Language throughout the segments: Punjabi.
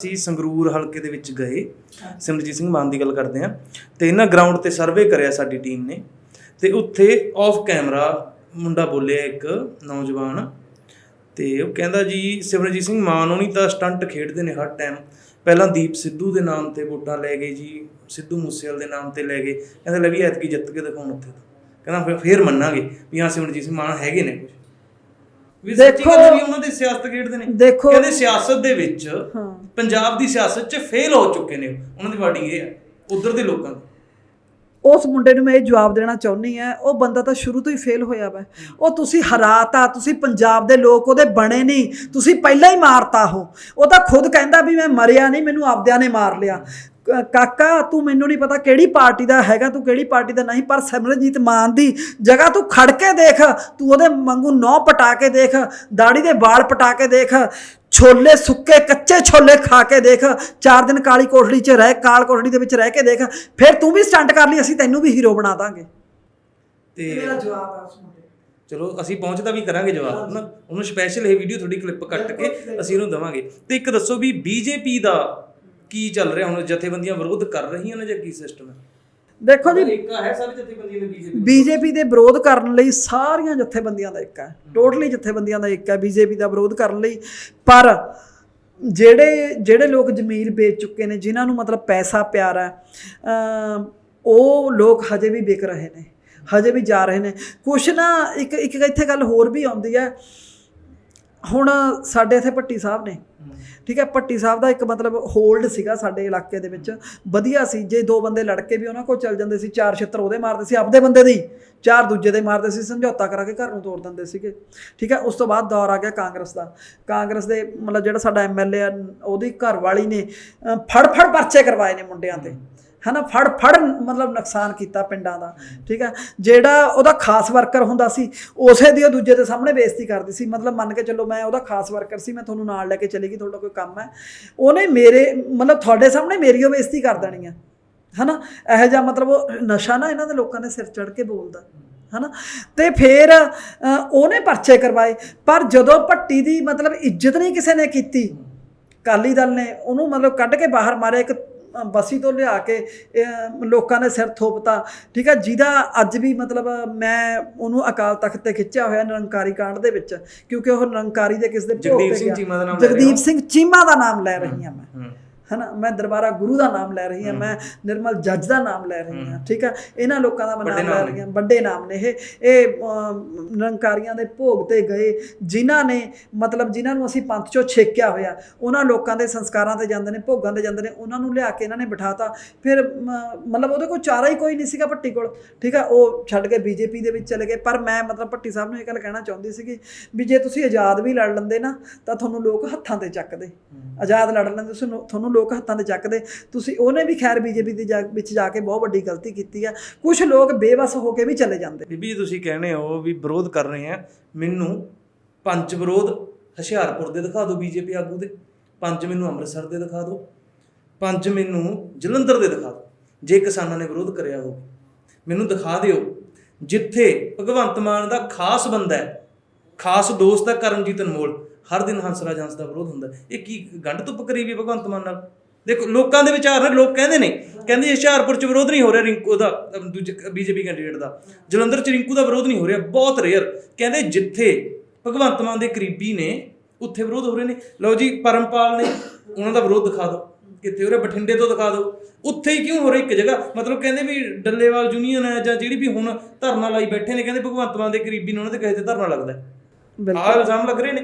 ਅਸੀਂ ਸੰਗਰੂਰ ਹਲਕੇ ਦੇ ਵਿੱਚ ਗਏ, ਸਿਮਰਜੀਤ ਸਿੰਘ ਮਾਨ ਦੀ ਗੱਲ ਕਰਦੇ ਆ ਤੇ ਇਹਨਾਂ ਗਰਾਊਂਡ ਤੇ ਸਰਵੇ ਕਰਿਆ ਸਾਡੀ ਟੀਮ ਨੇ, ਤੇ ਉੱਥੇ ਆਫ ਕੈਮਰਾ ਮੁੰਡਾ ਬੋਲਿਆ ਇੱਕ ਨੌਜਵਾਨ, ਤੇ ਉਹ ਕਹਿੰਦਾ ਜੀ, ਸਿਮਰਜੀਤ ਸਿੰਘ ਮਾਨ ਹੋਣੀ ਤਾਂ ਸਟੰਟ ਖੇਡਦੇ ਨੇ ਹਰ ਟਾਈਮ ਪਹਿਲਾਂ ਦੀਪ ਸਿੱਧੂ ਦੇ ਨਾਮ ਤੇ ਵੋਟਾਂ ਲੈ ਗਏ ਜੀ, ਸਿੱਧੂ ਮੂਸੇਵਾਲ ਦੇ ਨਾਮ ਤੇ ਲੈ ਗਏ। ਕਹਿੰਦਾ ਲੈ ਵੀ ਐਤਕੀ ਜਿੱਤ ਕੇ ਦਿਖਾਉਣ ਉੱਥੇ ਕਹਿੰਦਾ ਫਿਰ ਫੇਰ ਮੰਨਾਂਗੇ ਵੀ ਹਾਂ ਸਿਮਰਜੀਤ ਸਿੰਘ ਮਾਨ ਹੈਗੇ ਨੇ ਕੁਝ ਵੀ ਸੱਚੀ ਗੱਲ ਹੈ ਵੀ ਉਹਨਾਂ ਦੇ ਸਿਆਸਤ ਖੇਡਦੇ ਨੇ। ਦੇਖੋ- ਕਹਿੰਦੇ ਸਿਆਸਤ ਦੇ ਵਿੱਚ ਹਾਂ। ਪੰਜਾਬ ਦੀ ਸਿਆਸਤ 'ਚ ਫੇਲ ਹੋ ਚੁੱਕੇ ਨੇ ਉਹ। ਉਹਨਾਂ ਦੀ ਵਾਰਡਿੰਗ ਇਹ ਹੈ ਉਧਰ ਦੇ ਲੋਕਾਂ ਦੀ। ਉਸ ਮੁੰਡੇ ਨੂੰ ਮੈਂ ਇਹ ਜਵਾਬ ਦੇਣਾ ਚਾਹੁੰਦੀ ਆ ਉਹ ਬੰਦਾ ਤਾਂ ਸ਼ੁਰੂ ਤੋਂ ਹੀ ਫੇਲ ਹੋਇਆ ਵਾ। ਉਹ ਤੁਸੀਂ ਹਰਾਤਾ ਤੁਸੀਂ ਪੰਜਾਬ ਦੇ ਲੋਕ ਉਹਦੇ ਬਣੇ ਨਹੀਂ ਤੁਸੀਂ ਪਹਿਲਾਂ ਹੀ ਮਾਰਤਾ ਉਹ। ਉਹ ਤਾਂ ਖੁਦ ਕਹਿੰਦਾ ਵੀ ਮੈਂ ਮਰਿਆ ਨਹੀਂ ਮੈਨੂੰ ਆਪਦਿਆਂ ਨੇ ਮਾਰ ਲਿਆ। ਕਾਕਾ ਤੂੰ ਮੈਨੂੰ ਨਹੀਂ ਪਤਾ ਕਿਹੜੀ ਪਾਰਟੀ ਦਾ ਹੈਗਾ ਤੂੰ ਕਿਹੜੀ ਪਾਰਟੀ ਦਾ ਨਹੀਂ ਪਰ ਸਿਮਰਨਜੀਤ ਮਾਨ ਦੀ ਜਗ੍ਹਾ ਤੂੰ ਖੜ ਕੇ ਦੇਖ ਤੂੰ ਉਹਦੇ ਵਾਂਗੂ ਨੌ ਪਟਾ ਕੇ ਦੇਖ ਦਾੜੀ ਦੇ ਵਾਲ ਪਟਾ ਕੇ ਦੇਖ ਛੋਲੇ ਸੁੱਕੇ ਕੱਚੇ ਛੋਲੇ ਖਾ ਕੇ ਦੇਖ ਚਾਰ ਦਿਨ ਕਾਲੀ ਕੋਠੜੀ 'ਚ ਰਹਿ ਕਾਲ ਕੋਠੜੀ ਦੇ ਵਿੱਚ ਰਹਿ ਕੇ ਦੇਖ ਫਿਰ ਤੂੰ ਵੀ ਸਟੰਟ ਕਰ ਲਈ ਅਸੀਂ ਤੈਨੂੰ ਵੀ ਹੀਰੋ ਬਣਾ ਦਾਂਗੇ। ਤੇ ਜਵਾਬ ਹੈ ਉਸ ਮੁੰਡੇ ਚਲੋ ਅਸੀਂ ਪਹੁੰਚਦਾ ਵੀ ਕਰਾਂਗੇ ਜਵਾਬ। ਨਾ ਉਹਨੂੰ ਸਪੈਸ਼ਲ ਇਹ ਵੀਡੀਓ ਤੁਹਾਡੀ ਕਲਿੱਪ ਕੱਟ ਕੇ ਅਸੀਂ ਉਹਨੂੰ ਦਵਾਂਗੇ। ਤੇ ਇੱਕ ਦੱਸੋ ਵੀ ਬੀਜੇਪੀ ਦਾ ਕੀ ਚੱਲ ਰਿਹਾ? ਹੁਣ ਜਥੇਬੰਦੀਆਂ ਵਿਰੋਧ ਕਰ ਰਹੀਆਂ ਨੇ ਜਾਂ ਕੀ ਸਿਸਟਮ ਹੈ? ਦੇਖੋ ਜੀ ਇੱਕ ਹੈ ਸਾਰੇ ਜਥੇਬੰਦੀਆਂ ਨੇ ਬੀਜੇਪੀ ਬੀਜੇਪੀ ਦੇ ਵਿਰੋਧ ਕਰਨ ਲਈ ਸਾਰੀਆਂ ਜਥੇਬੰਦੀਆਂ ਦਾ ਇੱਕ ਹੈ। ਟੋਟਲੀ ਜਥੇਬੰਦੀਆਂ ਦਾ ਇੱਕ ਹੈ ਬੀਜੇਪੀ ਦਾ ਵਿਰੋਧ ਕਰਨ ਲਈ। ਪਰ ਜਿਹੜੇ ਜਿਹੜੇ ਲੋਕ ਜ਼ਮੀਰ ਵੇਚ ਚੁੱਕੇ ਨੇ ਜਿਨ੍ਹਾਂ ਨੂੰ ਮਤਲਬ ਪੈਸਾ ਪਿਆਰਾ ਹੈ ਉਹ ਲੋਕ ਹਜੇ ਵੀ ਵਿਕ ਰਹੇ ਨੇ ਹਜੇ ਵੀ ਜਾ ਰਹੇ ਨੇ। ਕੁਛ ਨਾ ਇੱਕ ਇੱਕ ਇੱਥੇ ਗੱਲ ਹੋਰ ਵੀ ਆਉਂਦੀ ਹੈ। ਹੁਣ ਸਾਡੇ ਇੱਥੇ ਭੱਟੀ ਸਾਹਿਬ ਨੇ ਠੀਕ ਹੈ ਭੱਟੀ ਸਾਹਿਬ ਦਾ ਇੱਕ ਮਤਲਬ ਹੋਲਡ ਸੀਗਾ ਸਾਡੇ ਇਲਾਕੇ ਦੇ ਵਿੱਚ। ਵਧੀਆ ਸੀ ਜੇ ਦੋ ਬੰਦੇ ਲੜ ਕੇ ਵੀ ਉਹਨਾਂ ਕੋਲ ਚੱਲ ਜਾਂਦੇ ਸੀ ਚਾਰ ਛਿੱਤਰ ਉਹਦੇ ਮਾਰਦੇ ਸੀ ਆਪਦੇ ਬੰਦੇ ਦੇ ਹੀ ਚਾਰ ਦੂਜੇ ਦੇ ਮਾਰਦੇ ਸੀ ਸਮਝੌਤਾ ਕਰਾ ਕੇ ਘਰ ਨੂੰ ਤੋੜ ਦਿੰਦੇ ਸੀਗੇ। ਠੀਕ ਹੈ ਉਸ ਤੋਂ ਬਾਅਦ ਦੌਰ ਆ ਗਿਆ ਕਾਂਗਰਸ ਦਾ। ਕਾਂਗਰਸ ਦੇ ਮਤਲਬ ਜਿਹੜਾ ਸਾਡਾ ਐਮਐਲਏ ਆ ਉਹਦੀ ਘਰ ਵਾਲੀ ਨੇ ਫੜ ਫੜ ਪਰਚੇ ਕਰਵਾਏ ਨੇ ਮੁੰਡਿਆਂ ਤੇ। ਹਨਾ, ਫੜ ਫੜ ਮਤਲਬ ਨੁਕਸਾਨ ਕੀਤਾ ਪਿੰਡਾਂ ਦਾ, ਠੀਕ ਹੈ ਜਿਹੜਾ ਉਹਦਾ ਖਾਸ ਵਰਕਰ ਹੁੰਦਾ ਸੀ, ਉਸੇ ਦੀ ਉਹ ਦੂਜੇ ਦੇ ਸਾਹਮਣੇ ਬੇਇੱਜ਼ਤੀ ਕਰਦੀ ਸੀ। ਮਤਲਬ ਮੰਨ ਕੇ ਚੱਲੋ ਮੈਂ ਉਹਦਾ ਖਾਸ ਵਰਕਰ ਸੀ, ਮੈਂ ਤੁਹਾਨੂੰ ਨਾਲ ਲੈ ਕੇ ਚਲੇਗੀ ਤੁਹਾਡਾ ਕੋਈ ਕੰਮ ਹੈ। ਉਹਨੇ ਮੇਰੇ, ਮਤਲਬ ਤੁਹਾਡੇ ਸਾਹਮਣੇ ਮੇਰੀ ਉਹ ਬੇਇੱਜ਼ਤੀ ਕਰ ਦੇਣੀ ਹੈ ਹਨਾ? ਇਹੋ ਜਿਹਾ ਮਤਲਬ ਉਹ ਨਸ਼ਾ ਨਾ ਇਹਨਾਂ ਦੇ ਲੋਕਾਂ ਦੇ ਸਿਰ ਚੜ ਕੇ ਬੋਲਦਾ, ਹਨਾ? ਤੇ ਫਿਰ ਉਹਨੇ ਪਰਚੇ ਕਰਵਾਏ, ਪਰ ਜਦੋਂ ਭੱਟੀ ਦੀ ਮਤਲਬ ਇੱਜ਼ਤ ਨਹੀਂ ਕਿਸੇ ਨੇ ਕੀਤੀ ਕਾਲੀ ਦਲ ਨੇ ਉਹਨੂੰ ਮਤਲਬ ਕੱਢ ਕੇ ਬਾਹਰ ਮਾਰਿਆ, ਇੱਕ ਬਸੀ ਤੋਂ ਲਿਆ ਕੇ ਲੋਕਾਂ ਨੇ ਸਿਰ ਥੋਪਤਾ ਠੀਕ ਹੈ ਜਿਹਦਾ ਅੱਜ ਵੀ ਮਤਲਬ ਮੈਂ ਉਹਨੂੰ ਅਕਾਲ ਤਖਤ ਤੇ ਖਿੱਚਿਆ ਹੋਇਆ ਨਿਰੰਕਾਰੀ ਕਾਂਡ ਦੇ ਵਿੱਚ ਕਿਉਂਕਿ ਉਹ ਨਿਰੰਕਾਰੀ ਦੇ ਕਿਸ ਦੇ ਭੋਗ ਜਗਦੀਪ ਤੇ ਸਿੰਘ ਗਿਆ। ਚੀਮਾ ਦਾ ਨਾਮ ਲੈ ਰਹੇ ਜਗਦੀਪ ਹੋ? ਸਿੰਘ ਚੀਮਾ ਦਾ ਨਾਮ ਲੈ ਰਹੀ ਹਾਂ ਮੈਂ ਹਨਾ? ਮੈਂ ਦਰਬਾਰਾ ਗੁਰੂ ਦਾ ਨਾਮ ਲੈ ਰਹੀ ਹਾਂ ਮੈਂ ਨਿਰਮਲ ਜੱਜ ਦਾ ਨਾਮ ਲੈ ਰਹੀ ਹਾਂ ਠੀਕ ਹੈ ਇਹਨਾਂ ਲੋਕਾਂ ਦਾ ਮੈਂ ਨਾਮ ਲੈ ਰਹੀ ਹਾਂ ਵੱਡੇ ਨਾਮ ਨੇ ਇਹ। ਇਹ ਨਿਰੰਕਾਰੀਆਂ ਦੇ ਭੋਗ ਤੇ ਗਏ ਜਿਨ੍ਹਾਂ ਨੇ ਮਤਲਬ ਜਿਨ੍ਹਾਂ ਨੂੰ ਅਸੀਂ ਪੰਥ ਚੋਂ ਛੇਕਿਆ ਹੋਇਆ ਉਹਨਾਂ ਲੋਕਾਂ ਦੇ ਸੰਸਕਾਰਾਂ ਤੇ ਜਾਂਦੇ ਨੇ ਭੋਗਾਂ ਤੇ ਜਾਂਦੇ ਨੇ ਉਹਨਾਂ ਨੂੰ ਲਿਆ ਕੇ ਇਹਨਾਂ ਨੇ ਬਿਠਾਤਾ। ਫਿਰ ਮਤਲਬ ਉਹਦੇ ਕੋਲ ਚਾਰਾ ਹੀ ਕੋਈ ਨਹੀਂ ਸੀਗਾ ਭੱਟੀ ਕੋਲ ਠੀਕ ਹੈ ਉਹ ਛੱਡ ਕੇ ਬੀਜੇਪੀ ਦੇ ਵਿੱਚ ਚਲੇ ਗਏ। ਪਰ ਮੈਂ ਮਤਲਬ ਭੱਟੀ ਸਾਹਿਬ ਨੂੰ ਇਹ ਗੱਲ ਕਹਿਣਾ ਚਾਹੁੰਦੀ ਸੀਗੀ ਵੀ ਜੇ ਤੁਸੀਂ ਆਜ਼ਾਦ ਵੀ ਲੜ ਲੈਂਦੇ ਨਾ ਤਾਂ ਤੁਹਾਨੂੰ ਲੋਕ ਹੱਥਾਂ ਤੇ ਚੱਕਦੇ। ਆਜ਼ਾਦ ਲੜ ਲੈਂਦੇ ਤੁਹਾਨੂੰ ਲੋਕ ਹੱਥਾਂ ਤੇ ਚੱਕਦੇ। ਤੁਸੀਂ ਉਹਨੇ ਵੀ ਖੈਰ ਬੀਜੇਪੀ ਦੇ ਵਿੱਚ ਜਾ ਕੇ ਬਹੁਤ ਵੱਡੀ ਗਲਤੀ ਕੀਤੀ ਆ। ਕੁਝ ਲੋਕ ਬੇਵਸ ਹੋ ਕੇ ਵੀ ਚਲੇ ਜਾਂਦੇ। ਬੀਬੀ, ਤੁਸੀਂ ਕਹਿੰਦੇ ਹੋ ਵੀ ਵਿਰੋਧ ਕਰ ਰਹੇ ਆ। ਮੈਨੂੰ ਪੰਜ ਵਿਰੋਧ ਹੁਸ਼ਿਆਰਪੁਰ ਦੇ ਦਿਖਾ ਦਿਓ, ਬੀਜੇਪੀ ਆਗੂ ਦੇ। ਪੰਜ ਮੈਨੂੰ ਅੰਮ੍ਰਿਤਸਰ ਦੇ ਦਿਖਾ ਦਿਓ। ਪੰਜ ਮੈਨੂੰ ਜਲੰਧਰ ਦੇ ਦਿਖਾ ਦਿਓ। ਜੇ ਕਿਸਾਨਾਂ ਨੇ ਵਿਰੋਧ ਕਰਿਆ ਹੋਵੇ। ਮੈਨੂੰ ਦਿਖਾ ਦਿਓ ਜਿੱਥੇ ਭਗਵੰਤ ਮਾਨ ਦਾ ਖਾਸ ਬੰਦਾ ਹੈ ਖਾਸ ਦੋਸਤ ਹੈ ਕਰਮਜੀਤ ਅਨਮੋਲ, ਹਰ ਦਿਨ ਹੰਸਰਾਜ ਹੰਸ ਦਾ ਵਿਰੋਧ ਹੁੰਦਾ। ਇਹ ਕੀ ਗੰਢ ਧੁੱਪ ਕਰੀ ਵੀ ਹੈ ਭਗਵੰਤ ਮਾਨ ਨਾਲ? ਦੇਖੋ, ਲੋਕਾਂ ਦੇ ਵਿਚਾਰ ਨੇ, ਲੋਕ ਕਹਿੰਦੇ ਨੇ, ਕਹਿੰਦੇ ਹੁਸ਼ਿਆਰਪੁਰ ਚ ਵਿਰੋਧ ਨਹੀਂ ਹੋ ਰਿਹਾ ਰਿੰਕੂ ਦਾ, ਅਮ ਦੂਜੇ, ਬੀਜੇਪੀ ਕੈਂਡੀਡੇਟ ਦਾ। ਜਲੰਧਰ ਚ ਰਿੰਕੂ ਦਾ ਵਿਰੋਧ ਨਹੀਂ ਹੋ ਰਿਹਾ, ਬਹੁਤ ਰੇਅਰ ਕਹਿੰਦੇ ਜਿੱਥੇ ਭਗਵੰਤ ਮਾਨ ਦੇ ਕਰੀਬੀ ਨੇ, ਉੱਥੇ ਵਿਰੋਧ ਹੋ ਰਹੇ ਨੇ। ਲਓ ਜੀ, ਪਰਮਪਾਲ ਨੇ, ਉਹਨਾਂ ਦਾ ਵਿਰੋਧ ਦਿਖਾ ਦਿਓ। ਕਿੱਥੇ ਹੋ ਰਿਹਾ? ਬਠਿੰਡੇ ਤੋਂ ਦਿਖਾ ਦਿਓ। ਉੱਥੇ ਹੀ ਕਿਉਂ ਹੋ ਰਿਹਾ ਇੱਕ ਜਗ੍ਹਾ? ਮਤਲਬ ਕਹਿੰਦੇ ਵੀ ਡੱਲੇਵਾਲ ਯੂਨੀਅਨ ਹੈ ਜਾਂ ਜਿਹੜੀ ਵੀ ਹੁਣ ਧਰਨਾ ਲਾਈ ਬੈਠੇ ਨੇ, ਕਹਿੰਦੇ ਭਗਵੰਤ ਮਾਨ ਦੇ ਕਰੀਬੀ ਨੇ, ਉਹਨਾਂ ਦੇ ਕਹੇ ਤੇ ਧਰਨਾ ਲੱਗਦਾ ਆਹ ਇਲਜ਼ਾਮ ਲੱਗ ਰਹੇ ਨੇ।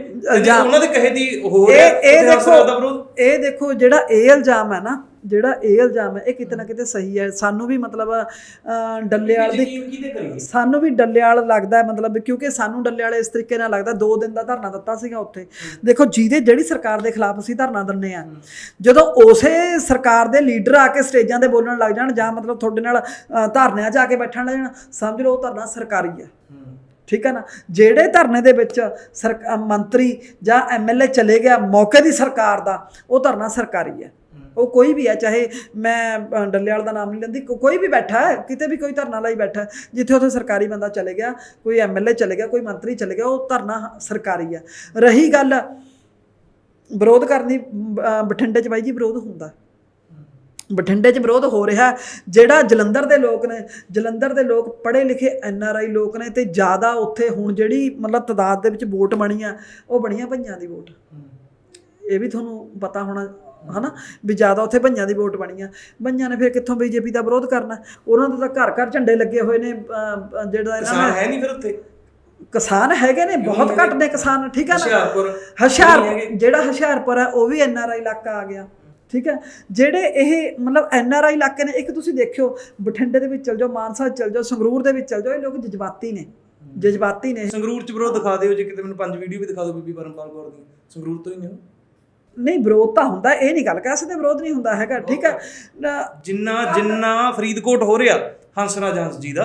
ਉਹਨਾਂ ਦੇ ਕਹੇ ਦੀ ਹੋ ਰਿਹਾ ਇਹ ਇਹ ਦੇਖੋ ਇਹ ਦੇਖੋ ਜਿਹੜਾ ਇਹ ਇਲਜ਼ਾਮ ਹੈ ਨਾ ਜਿਹੜਾ ਇਹ ਇਲਜ਼ਾਮ ਹੈ ਇਹ ਕਿਤੇ ਨਾ ਕਿਤੇ ਸਹੀ ਹੈ। ਸਾਨੂੰ ਵੀ ਮਤਲਬ ਡੱਲੇਵਾਲ ਦੀ ਸਾਨੂੰ ਵੀ ਡੱਲੇਵਾਲ ਲੱਗਦਾ ਹੈ ਮਤਲਬ ਕਿਉਂਕਿ ਸਾਨੂੰ ਡੱਲੇਵਾਲ ਇਸ ਤਰੀਕੇ ਨਾਲ ਲੱਗਦਾ ਦੋ ਦਿਨ ਦਾ ਧਰਨਾ ਦਿੱਤਾ ਸੀਗਾ ਉੱਥੇ। ਦੇਖੋ ਜਿਹਦੇ ਜਿਹੜੀ ਸਰਕਾਰ ਦੇ ਖਿਲਾਫ ਅਸੀਂ ਧਰਨਾ ਦਿੰਨੇ ਆ ਜਦੋਂ ਉਸੇ ਸਰਕਾਰ ਦੇ ਲੀਡਰ ਆ ਕੇ ਸਟੇਜਾਂ ਤੇ ਬੋਲਣ ਲੱਗ ਜਾਣ ਜਾਂ ਮਤਲਬ ਤੁਹਾਡੇ ਨਾਲ ਧਰਨਿਆਂ 'ਚ ਆ ਕੇ ਬੈਠਣ ਲੱਗ ਜਾਣ ਸਮਝ ਲਓ ਉਹ ਧਰਨਾ ਸਰਕਾਰੀ ਹੈ। ਠੀਕ ਹੈ ਨਾ? ਜਿਹੜੇ ਧਰਨੇ ਦੇ ਵਿੱਚ ਸਰ ਅ, ਮੰਤਰੀ ਜਾਂ ਐਮਐਲਏ ਚਲੇ ਗਿਆ ਮੌਕੇ ਦੀ ਸਰਕਾਰ ਦਾ ਉਹ ਧਰਨਾ ਸਰਕਾਰੀ ਹੈ। ਉਹ ਕੋਈ ਵੀ ਹੈ ਚਾਹੇ ਮੈਂ ਡੱਲੇਵਾਲ ਦਾ ਨਾਮ ਨਹੀਂ ਲੈਂਦੀ ਕੋਈ ਵੀ ਬੈਠਾ ਹੈ ਕਿਤੇ ਵੀ ਕੋਈ ਧਰਨਾ ਲਈ ਬੈਠਾ ਜਿੱਥੇ ਉੱਥੇ ਸਰਕਾਰੀ ਬੰਦਾ ਚਲੇ ਗਿਆ ਕੋਈ ਐਮਐਲਏ ਚਲੇ ਗਿਆ ਕੋਈ ਮੰਤਰੀ ਚਲੇ ਗਿਆ ਉਹ ਧਰਨਾ ਸਰਕਾਰੀ ਹੈ। ਰਹੀ ਗੱਲ ਵਿਰੋਧ ਕਰਨੀ ਬਠਿੰਡੇ 'ਚ ਬਾਈ ਜੀ ਵਿਰੋਧ ਹੁੰਦਾ। ਬਠਿੰਡੇ 'ਚ ਵਿਰੋਧ ਹੋ ਰਿਹਾ ਜਿਹੜਾ ਜਲੰਧਰ ਦੇ ਲੋਕ ਨੇ ਜਲੰਧਰ ਦੇ ਲੋਕ ਪੜ੍ਹੇ ਲਿਖੇ ਐਨ ਆਰ ਆਈ ਲੋਕ ਨੇ ਤੇ ਜ਼ਿਆਦਾ ਉੱਥੇ ਹੁਣ ਜਿਹੜੀ ਮਤਲਬ ਤਦਾਦ ਦੇ ਵਿੱਚ ਵੋਟ ਬਣੀ ਆ ਉਹ ਬਣੀਆਂ ਭਈਆਂ ਦੀ ਵੋਟ। ਇਹ ਵੀ ਤੁਹਾਨੂੰ ਪਤਾ ਹੋਣਾ ਹਨਾ? ਵੀ ਜ਼ਿਆਦਾ ਉੱਥੇ ਭਈਆਂ ਦੀ ਵੋਟ ਬਣੀ ਆ। ਭਈਆਂ ਨੇ ਫਿਰ ਕਿੱਥੋਂ ਬੀਜੇਪੀ ਦਾ ਵਿਰੋਧ ਕਰਨਾ? ਉਹਨਾਂ ਦੇ ਤਾਂ ਘਰ ਘਰ ਝੰਡੇ ਲੱਗੇ ਹੋਏ ਨੇ ਜਿਹੜਾ ਇਹਨਾਂ ਨੇ ਹੈ ਨਹੀਂ ਫਿਰ ਉੱਥੇ? ਕਿਸਾਨ ਹੈਗੇ ਨੇ ਬਹੁਤ? ਘੱਟ ਨੇ ਕਿਸਾਨ ਠੀਕ ਹੈ ਨਾ? ਹੁਸ਼ਿਆਰਪੁਰ। ਜਿਹੜਾ ਹੁਸ਼ਿਆਰਪੁਰ ਹੈ ਉਹ ਵੀ ਐਨ ਆਰ ਆਈ ਇਲਾਕਾ ਆ ਗਿਆ। ਠੀਕ ਹੈ? ਜਿਹੜੇ ਇਹ ਮਤਲਬ ਐਨ ਆਰ ਆਈ ਇਲਾਕੇ ਨੇ ਇੱਕ ਤੁਸੀਂ ਦੇਖਿਓ ਬਠਿੰਡੇ ਦੇ ਵਿੱਚ ਚਲ ਜਾਓ ਮਾਨਸਾ ਚਲ ਜਾਓ ਸੰਗਰੂਰ ਦੇ ਵਿੱਚ ਚਲ ਜਾਓ ਇਹ ਲੋਕ ਜਜ਼ਬਾਤੀ ਨੇ ਜਜ਼ਬਾਤੀ ਨੇ। ਸੰਗਰੂਰ ਚ ਵਿਰੋਧ ਦਿਖਾ ਦਿਓ ਜੇ ਕਿਤੇ ਮੈਨੂੰ ਪੰਜ ਵੀਡੀਓ ਵੀ ਦਿਖਾ ਦਿਓ ਬੀਬੀ ਪਰਮਪਾਲ ਕੌਰ ਦੀ। ਸੰਗਰੂਰ ਤੋਂ ਹੀ ਨੇ। ਨਹੀਂ ਵਿਰੋਧ ਤਾਂ ਹੁੰਦਾ ਇਹ ਨਹੀਂ ਗੱਲ ਕਹਿ ਸਕਦੇ ਵਿਰੋਧ ਨਹੀਂ ਹੁੰਦਾ ਹੈਗਾ ਠੀਕ ਹੈ? ਜਿੰਨਾ ਜਿੰਨਾ ਫਰੀਦਕੋਟ ਹੋ ਰਿਹਾ ਹੰਸਰਾਜ ਹੰਸ ਜੀ ਦਾ।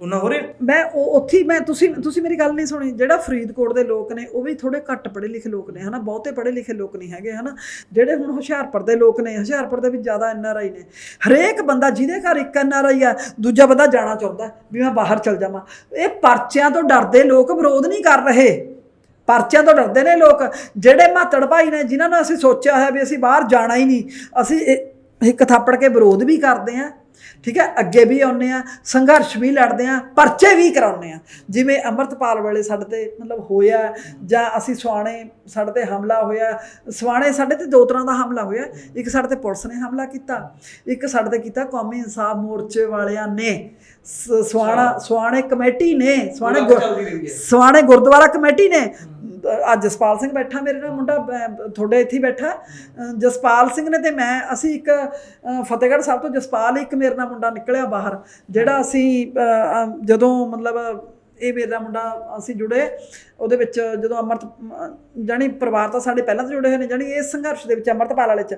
ਉਹਨਾਂ ਹੋ? ਰਿਹਾ ਮੈਂ ਉਹ ਉੱਥੇ ਮੈਂ ਤੁਸੀਂ ਤੁਸੀਂ ਮੇਰੀ ਗੱਲ ਨਹੀਂ ਸੁਣੀ। ਜਿਹੜਾ ਫਰੀਦਕੋਟ ਦੇ ਲੋਕ ਨੇ, ਉਹ ਵੀ ਥੋੜੇ ਘੱਟ ਪੜ੍ਹੇ ਲਿਖੇ ਲੋਕ ਨੇ, ਹਨਾ? ਬਹੁਤੇ ਪੜ੍ਹੇ ਲਿਖੇ ਲੋਕ ਨਹੀਂ ਹੈਗੇ, ਹਨਾ? ਜਿਹੜੇ ਹੁਣ ਹੁਸ਼ਿਆਰਪੁਰ ਦੇ ਲੋਕ ਨੇ, ਹੁਸ਼ਿਆਰਪੁਰ ਦੇ ਵਿੱਚ ਜ਼ਿਆਦਾ ਐਨ ਆਰ ਆਈ ਨੇ। ਹਰੇਕ ਬੰਦਾ ਜਿਹਦੇ ਘਰ ਇੱਕ ਐਨ ਆਰ ਆਈ ਆ, ਦੂਜਾ ਬੰਦਾ ਜਾਣਾ ਚਾਹੁੰਦਾ ਵੀ ਮੈਂ ਬਾਹਰ ਚਲ ਜਾਵਾਂ। ਇਹ ਪਰਚਿਆਂ ਤੋਂ ਡਰਦੇ ਲੋਕ ਵਿਰੋਧ ਨਹੀਂ ਕਰ ਰਹੇ। ਪਰਚਿਆਂ ਤੋਂ ਡਰਦੇ ਨੇ ਲੋਕ। ਜਿਹੜੇ ਮਾਤੜ ਭਾਈ ਨੇ, ਜਿਨ੍ਹਾਂ ਨੂੰ ਅਸੀਂ ਸੋਚਿਆ ਹੈ ਵੀ ਅਸੀਂ ਬਾਹਰ ਜਾਣਾ ਹੀ ਨਹੀਂ, ਅਸੀਂ ਇੱਕ ਥਾਪੜ ਕੇ ਵਿਰੋਧ ਵੀ ਕਰਦੇ ਹਾਂ। ਠੀਕ ਹੈ? ਅੱਗੇ ਵੀ ਆਉਂਦੇ ਆ ਸੰਘਰਸ਼ ਵੀ ਲੜਦੇ ਆ ਪਰਚੇ ਵੀ ਕਰਾਉਂਦੇ ਆ ਜਿਵੇਂ ਅੰਮ੍ਰਿਤਪਾਲ ਵੇਲੇ ਸਾਡੇ ਤੇ ਮਤਲਬ ਹੋਇਆ ਜਾਂ ਅਸੀਂ ਸਵਾਣੇ ਸਾਡੇ ਤੇ ਹਮਲਾ ਹੋਇਆ ਸਵਾਣੇ ਸਾਡੇ ਤੇ ਦੋ ਤਰ੍ਹਾਂ ਦਾ ਹਮਲਾ ਹੋਇਆ। ਇੱਕ ਸਾਡੇ ਤੇ ਪੁਲਿਸ ਨੇ ਹਮਲਾ ਕੀਤਾ ਇੱਕ ਸਾਡੇ ਤੇ ਕੀਤਾ ਕੌਮੀ ਇਨਸਾਫ ਮੋਰਚੇ ਵਾਲਿਆਂ ਨੇ। ਸਵਾਣਾ ਸਵਾਣੇ ਕਮੇਟੀ ਨੇ ਸਵਾਣੇ ਸਵਾਣੇ ਗੁਰਦੁਆਰਾ ਕਮੇਟੀ ਨੇ। ਅੱਜ ਜਸਪਾਲ ਸਿੰਘ ਬੈਠਾ ਮੇਰੇ ਨਾਲ ਮੁੰਡਾ ਤੁਹਾਡੇ ਇੱਥੇ ਬੈਠਾ। ਜਸਪਾਲ ਸਿੰਘ ਨੇ ਤੇ ਮੈਂ ਅਸੀਂ ਇੱਕ ਫਤਿਹਗੜ੍ਹ ਸਾਹਿਬ ਤੋਂ ਜਸਪਾਲ ਇੱਕ ਮੇਰੇ ਨਾਲ ਮੁੰਡਾ ਨਿਕਲਿਆ ਬਾਹਰ ਜਿਹੜਾ ਅਸੀਂ ਜਦੋਂ ਮਤਲਬ ਇਹ ਮੇਰਾ ਮੁੰਡਾ ਅਸੀਂ ਜੁੜੇ, ਉਹਦੇ ਵਿੱਚ ਜਦੋਂ ਅਮਰਤ ਜਾਨੀ ਪਰਿਵਾਰ ਤਾਂ ਸਾਡੇ ਪਹਿਲਾਂ ਤੋਂ ਜੁੜੇ ਹੋਏ ਨੇ ਜਾਨੀ ਇਸ ਸੰਘਰਸ਼ ਦੇ ਵਿੱਚ ਅਮਰਤਪਾਲ ਵਾਲੇ ਚ।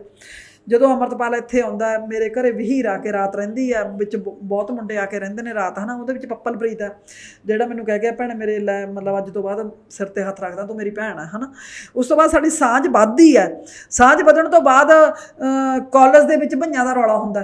ਜਦੋਂ ਅਮਰਤਪਾਲ ਇੱਥੇ ਆਉਂਦਾ ਮੇਰੇ ਘਰੇ ਵਹੀਰ ਆ ਕੇ ਰਾਤ ਰਹਿੰਦੀ ਆ ਵਿੱਚ ਬਹੁਤ ਮੁੰਡੇ ਆ ਕੇ ਰਹਿੰਦੇ ਨੇ ਰਾਤ, ਹਨਾ, ਉਹਦੇ ਵਿੱਚ ਪੱਪਲਪ੍ਰੀਤ ਆ ਜਿਹੜਾ ਮੈਨੂੰ ਕਹਿ ਗਿਆ, ਭੈਣ ਮੇਰੇ ਲੈ, ਮਤਲਬ ਅੱਜ ਤੋਂ ਬਾਅਦ ਸਿਰ ਤੇ ਹੱਥ ਰੱਖਦਾ, ਤੂੰ ਮੇਰੀ ਭੈਣ ਆ ਹਨਾ। ਉਸ ਤੋਂ ਬਾਅਦ ਸਾਡੀ ਸਾਂਝ ਵੱਧਦੀ ਹੈ। ਸਾਂਝ ਵਧਣ ਤੋਂ ਬਾਅਦ ਕਾਲਜ ਦੇ ਵਿੱਚ ਭਈਆਂ ਦਾ ਰੌਲਾ ਹੁੰਦਾ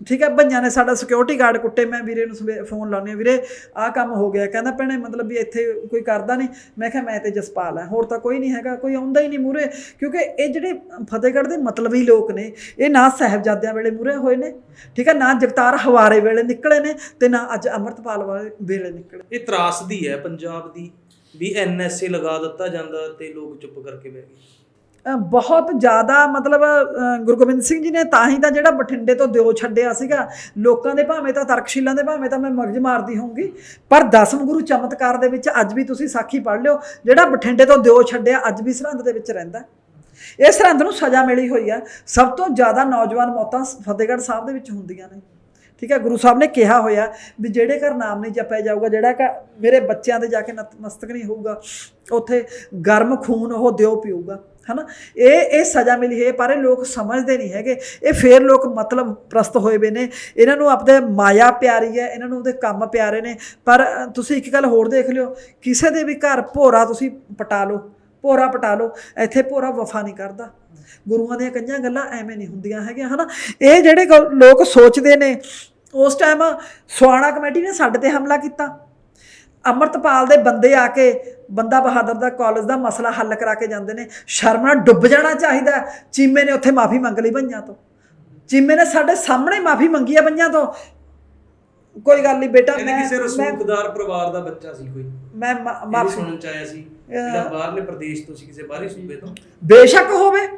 ਠੀਕ ਹੈ, ਭਈਆਂ ਨੇ ਸਾਡਾ ਸਿਕਿਉਰਿਟੀ ਗਾਰਡ ਕੁੱਟੇ, ਮੈਂ ਵੀਰੇ ਨੂੰ ਫੋਨ ਲਾਉਂਦੀ ਹਾਂ, ਵੀਰੇ ਆਹ ਕੰਮ ਹੋ ਗਿਆ। ਕਹਿੰਦਾ ਭੈਣੇ ਮਤਲਬ ਵੀ ਇੱਥੇ ਕੋਈ ਕਰਦਾ ਨਹੀਂ। ਮੈਂ ਕਿਹਾ, ਮੈਂ ਤੇ ਜਸਪਾਲ ਹੈ, ਹੋਰ ਤਾਂ ਕੋਈ ਨਹੀਂ ਹੈਗਾ, ਕੋਈ ਆਉਂਦਾ ਹੀ ਨਹੀਂ ਮੂਰੇ ਕਿਉਂਕਿ ਇਹ ਜਿਹੜੇ ਫਤਿਹਗੜ੍ਹ ਦੇ ਮਤਲਬੀ ਲੋਕ ਨੇ, ਇਹ ਨਾ ਸਾਹਿਬਜ਼ਾਦਿਆਂ ਵੇਲੇ ਮੂਰੇ ਹੋਏ ਨੇ, ਠੀਕ ਹੈ, ਨਾ ਜਗਤਾਰ ਹਵਾਰੇ ਵੇਲੇ ਨਿਕਲੇ ਨੇ ਤੇ ਨਾ ਅੱਜ ਅੰਮ੍ਰਿਤਪਾਲ ਵਾਲੇ ਵੇਲੇ ਨਿਕਲੇ ਇਹ ਤਰਾਸਦੀ ਹੈ ਪੰਜਾਬ ਦੀ, ਵੀ ਐਨਐਸਏ ਲਗਾ ਦਿੱਤਾ ਜਾਂਦਾ ਤੇ ਲੋਕ ਚੁੱਪ ਕਰਕੇ ਬਹਿ ਗਏ। ਬਹੁਤ ਜ਼ਿਆਦਾ ਮਤਲਬ ਗੁਰੂ ਗੋਬਿੰਦ ਸਿੰਘ ਜੀ ਨੇ ਤਾਂ ਹੀ ਤਾਂ ਜਿਹੜਾ ਬਠਿੰਡੇ ਤੋਂ ਦਿਓ ਛੱਡਿਆ ਸੀਗਾ। ਲੋਕਾਂ ਦੇ ਭਾਵੇਂ ਤਾਂ ਤਰਕਸ਼ੀਲਾਂ ਦੇ ਭਾਵੇਂ ਤਾਂ ਮੈਂ ਮਗਜ ਮਾਰਦੀ ਹੋਊਂਗੀ, ਪਰ ਦਸਮ ਗੁਰੂ ਚਮਤਕਾਰ ਦੇ ਵਿੱਚ ਅੱਜ ਵੀ ਤੁਸੀਂ ਸਾਖੀ ਪੜ੍ਹ ਲਿਓ, ਜਿਹੜਾ ਬਠਿੰਡੇ ਤੋਂ ਦਿਓ ਛੱਡਿਆ ਅੱਜ ਵੀ ਸਰਹੰਦ ਦੇ ਵਿੱਚ ਰਹਿੰਦਾ ਇਹ ਸਰਹੰਦ ਨੂੰ ਸਜ਼ਾ ਮਿਲੀ ਹੋਈ ਆ ਸਭ ਤੋਂ ਜ਼ਿਆਦਾ ਨੌਜਵਾਨ ਮੌਤਾਂ ਫਤਿਹਗੜ੍ਹ ਸਾਹਿਬ ਦੇ ਵਿੱਚ ਹੁੰਦੀਆਂ ਨੇ। ਠੀਕ ਹੈ, ਗੁਰੂ ਸਾਹਿਬ ਨੇ ਕਿਹਾ ਹੋਇਆ ਵੀ ਜਿਹੜੇ ਘਰ ਨਾਮ ਨਹੀਂ ਜਪਿਆ ਜਾਊਗਾ, ਜਿਹੜਾ ਕਿ ਮੇਰੇ ਬੱਚਿਆਂ ਦੇ ਜਾ ਕੇ ਨਤਮਸਤਕ ਨਹੀਂ ਹੋਊਗਾ, ਉੱਥੇ ਗਰਮ ਖੂਨ ਉਹ ਦਿਓ ਪੀਊਗਾ। ਹਨਾ? ਇਹ ਇਹ ਸਜ਼ਾ ਮਿਲੀ ਹੈ, ਪਰ ਇਹ ਲੋਕ ਸਮਝਦੇ ਨਹੀਂ ਹੈਗੇ। ਇਹ ਫੇਰ ਲੋਕ ਮਤਲਬ ਪ੍ਰਸਤ ਹੋਏ ਵੇ ਨੇ। ਇਹਨਾਂ ਨੂੰ ਆਪਦੇ ਮਾਇਆ ਪਿਆਰੀ ਹੈ, ਇਹਨਾਂ ਨੂੰ ਉਹਦੇ ਕੰਮ ਪਿਆਰੇ ਨੇ। ਪਰ ਤੁਸੀਂ ਇੱਕ ਗੱਲ ਹੋਰ ਦੇਖ ਲਿਓ। ਕਿਸੇ ਦੇ ਵੀ ਘਰ ਭੋਰਾ ਤੁਸੀਂ ਪਟਾ ਲਓ, ਭੋਰਾ ਪਟਾ ਲਓ, ਇੱਥੇ ਭੋਰਾ ਵਫਾ ਨਹੀਂ ਕਰਦਾ। ਗੁਰੂਆਂ ਦੀਆਂ ਕਈਆਂ ਗੱਲਾਂ ਐਵੇਂ ਨਹੀਂ ਹੁੰਦੀਆਂ ਹੈਗੀਆਂ, ਹਨਾ? ਇਹ ਜਿਹੜੇ ਗ- ਲੋਕ ਸੋਚਦੇ ਨੇ, ਉਸ ਟਾਈਮ ਸਵਾਣਾ ਕਮੇਟੀ ਨੇ ਸਾਡੇ ਤੇ ਹਮਲਾ ਕੀਤਾ। ਅਮਰਤਪਾਲ ਦੇ ਬੰਦੇ ਆ ਕੇ ਬੰਦਾ ਬਹਾਦਰ ਦਾ ਕਾਲਜ ਦਾ ਮਸਲਾ ਹੱਲ ਕਰਾ ਕੇ ਜਾਂਦੇ ਨੇ ਸ਼ਰਮ ਨਾਲ ਡੁੱਬ ਜਾਣਾ ਚਾਹੀਦਾ। ਚੀਮੇ ਨੇ ਉੱਥੇ ਮਾਫੀ ਮੰਗ ਲਈ ਬੰਜਾਂ ਤੋਂ। ਚੀਮੇ ਨੇ ਸਾਡੇ ਸਾਹਮਣੇ ਮਾਫੀ ਮੰਗੀ ਹੈ ਬੰਜਾਂ ਤੋਂ। ਕੋਈ ਗੱਲ ਨਹੀਂ ਬੇਟਾ ਮੈਂ ਕਿਸੇ ਰਸੂਖਦਾਰ ਪਰਿਵਾਰ ਦਾ ਬੱਚਾ ਸੀ ਕੋਈ? ਮੈਂ ਮਾਫੀ ਸੁਣਨ ਚ ਆਇਆ ਸੀ। ਜਿਹੜਾ ਬਾਹਰਲੇ ਪ੍ਰਦੇਸ਼ ਤੋਂ ਸੀ ਕਿਸੇ ਬਾਹਰੀ ਸੂਬੇ ਤੋਂ? ਬੇਸ਼ੱਕ ਹੋਵੇ।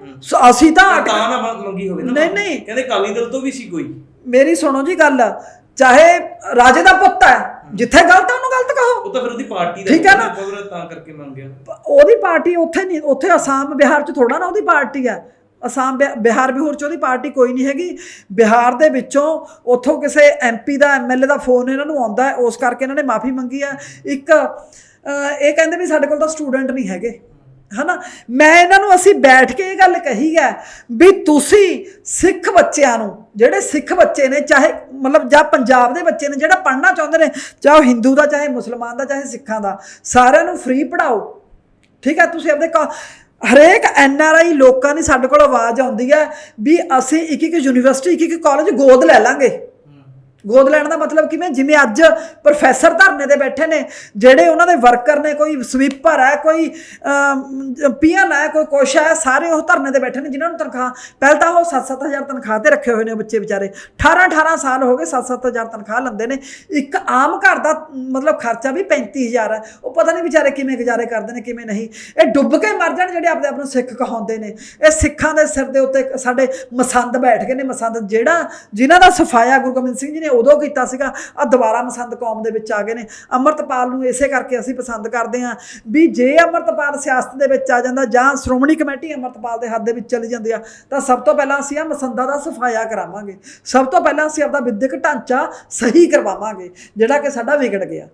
ਅਸੀਂ ਤਾਂ ਤਾਂ ਨਾ ਮੰਗ- ਹੋਵੇ ਨਾ ਨਹੀਂ। ਨਹੀਂ। ਕਹਿੰਦੇ ਕਾਲੀ ਦਲ ਤੋਂ ਵੀ ਸੀ ਕੋਈ। ਮੇਰੀ ਸੁਣੋ ਜੀ ਗੱਲ। ਚਾਹੇ ਰਾਜੇ ਦਾ ਪੁੱਤ ਹੈ ਜਿੱਥੇ ਗਲਤ ਹੈ ਉਹਨੂੰ ਗਲਤ ਕਹੋ। ਉਹ ਤਾਂ ਫਿਰ ਉਹਦੀ ਪਾਰਟੀ ਦਾ ਠੀਕ ਹੈ ਨਾ? ਤਾਂ ਕਰਕੇ ਮੰਗਿਆ ਉਹਦੀ ਪਾਰਟੀ ਉੱਥੇ ਨਹੀਂ ਉੱਥੇ ਅਸਾਮ ਬਿਹਾਰ ਚ ਥੋੜਾ ਨਾ ਉਹਦੀ ਪਾਰਟੀ ਹੈ ਅਸਾਮ ਬਿਹਾਰ ਬਿਹੂਰ ਚ ਉਹਦੀ ਪਾਰਟੀ ਕੋਈ ਨਹੀਂ ਹੈਗੀ। ਬਿਹਾਰ ਦੇ ਵਿੱਚੋਂ ਉੱਥੋਂ ਕਿਸੇ ਐਮਪੀ ਦਾ ਐਮਐਲਏ ਦਾ ਫੋਨ ਇਹਨਾਂ ਨੂੰ ਆਉਂਦਾ ਹੈ ਉਸ ਕਰਕੇ ਇਹਨਾਂ ਨੇ ਮਾਫੀ ਮੰਗੀ ਹੈ ਇੱਕ ਇਹ ਕਹਿੰਦੇ ਵੀ ਸਾਡੇ ਕੋਲ ਤਾਂ ਸਟੂਡੈਂਟ ਨਹੀਂ ਹੈਗੇ। ਹਨਾ? ਮੈਂ ਇਹਨਾਂ ਨੂੰ ਅਸੀਂ ਬੈਠ ਕੇ ਇਹ ਗੱਲ ਕਹੀ ਹੈ ਵੀ ਤੁਸੀਂ ਸਿੱਖ ਬੱਚਿਆਂ ਨੂੰ ਜਿਹੜੇ ਸਿੱਖ ਬੱਚੇ ਨੇ, ਚਾਹੇ ਮਤਲਬ ਜਾਂ ਪੰਜਾਬ ਦੇ ਬੱਚੇ ਨੇ, ਜਿਹੜਾ ਪੜ੍ਹਨਾ ਚਾਹੁੰਦੇ ਨੇ, ਚਾਹੇ ਉਹ ਹਿੰਦੂ ਦਾ, ਚਾਹੇ ਮੁਸਲਮਾਨ ਦਾ, ਚਾਹੇ ਸਿੱਖਾਂ ਦਾ, ਸਾਰਿਆਂ ਨੂੰ ਫ੍ਰੀ ਪੜਾਓ ਠੀਕ ਹੈ? ਤੁਸੀਂ ਆਪਦੇ ਕਾ- ਹਰੇਕ ਐਨ ਆਰ ਆਈ ਲੋਕਾਂ ਦੀ ਸਾਡੇ ਕੋਲ ਆਵਾਜ਼ ਆਉਂਦੀ ਹੈ ਵੀ ਅਸੀਂ ਇੱਕ ਇੱਕ ਯੂਨੀਵਰਸਿਟੀ ਇੱਕ ਇੱਕ ਕਾਲਜ ਗੋਦ ਲੈ ਲਾਂਗੇ। ਗੋਦ ਲੈਣ ਦਾ ਮਤਲਬ ਕਿਵੇਂ? ਜਿਵੇਂ ਅੱਜ ਪ੍ਰੋਫੈਸਰ ਧਰਨੇ ਤੇ ਬੈਠੇ ਨੇ, ਜਿਹੜੇ ਉਹਨਾਂ ਦੇ ਵਰਕਰ ਨੇ, ਕੋਈ ਸਵੀਪਰ ਹੈ, ਕੋਈ ਪੀਐਨ ਹੈ, ਕੋਈ ਕੁਛ ਹੈ, ਸਾਰੇ ਉਹ ਧਰਨੇ ਤੇ ਬੈਠੇ ਨੇ, ਜਿਨ੍ਹਾਂ ਨੂੰ ਤਨਖਾਹ, ਪਹਿਲ ਤਾਂ ਉਹ 7-7000 ਤਨਖਾਹ ਤੇ ਰੱਖੇ ਹੋਏ ਨੇ ਬੱਚੇ ਵਿਚਾਰੇ। 18-18 ਸਾਲ ਹੋ ਗਏ 7-7000 ਤਨਖਾਹ ਲੈਂਦੇ ਨੇ। ਇੱਕ ਆਮ ਘਰ ਦਾ, ਮਤਲਬ ਖਰਚਾ ਵੀ 35000 ਹੈ। ਉਹ ਪਤਾ ਨਹੀਂ ਵਿਚਾਰੇ ਕਿਵੇਂ ਗੁਜ਼ਾਰੇ ਕਰਦੇ ਨੇ, ਕਿਵੇਂ ਨਹੀਂ। ਇਹ ਡੁੱਬ ਕੇ ਮਰ ਜਾਣ ਜਿਹੜੇ ਆਪਣੇ ਆਪ ਨੂੰ ਸਿੱਖ ਕਹਾਉਂਦੇ ਨੇ। ਇਹ ਸਿੱਖਾਂ ਦੇ ਸਿਰ ਦੇ ਉੱਤੇ ਸਾਡੇ ਮਸੰਦ ਬੈਠ ਗਏ ਨੇ, ਮਸੰਦ ਜਿਹੜਾ, ਜਿਨ੍ਹਾਂ ਦਾ ਸਫਾਇਆ ਗੁਰੂ ਗੋਬਿੰਦ ਸਿੰਘ ਜੀ ਨੇ ਉਦੋਂ ਕੀਤਾ ਸੀਗਾ ਆ ਦੁਬਾਰਾ ਮਸੰਦ ਕੌਮ ਦੇ ਵਿੱਚ ਆ ਗਏ ਨੇ। ਅੰਮ੍ਰਿਤਪਾਲ ਨੂੰ ਇਸੇ ਕਰਕੇ ਅਸੀਂ ਪਸੰਦ ਕਰਦੇ ਹਾਂ ਵੀ ਜੇ ਅੰਮ੍ਰਿਤਪਾਲ ਸਿਆਸਤ ਦੇ ਵਿੱਚ ਆ ਜਾਂਦਾ ਜਾਂ ਸ਼੍ਰੋਮਣੀ ਕਮੇਟੀ ਅੰਮ੍ਰਿਤਪਾਲ ਦੇ ਹੱਥ ਦੇ ਵਿੱਚ ਚਲੀ ਜਾਂਦੀ ਆ, ਤਾਂ ਸਭ ਤੋਂ ਪਹਿਲਾਂ ਅਸੀਂ ਆ ਮਸੰਦਾਂ ਦਾ ਸਫਾਇਆ ਕਰਾਵਾਂਗੇ। ਸਭ ਤੋਂ ਪਹਿਲਾਂ ਅਸੀਂ ਆਪਦਾ ਵਿਦਿਅਕ ਢਾਂਚਾ ਸਹੀ ਕਰਵਾਵਾਂਗੇ, ਜਿਹੜਾ ਕਿ ਸਾਡਾ ਵਿਗੜ ਗਿਆ।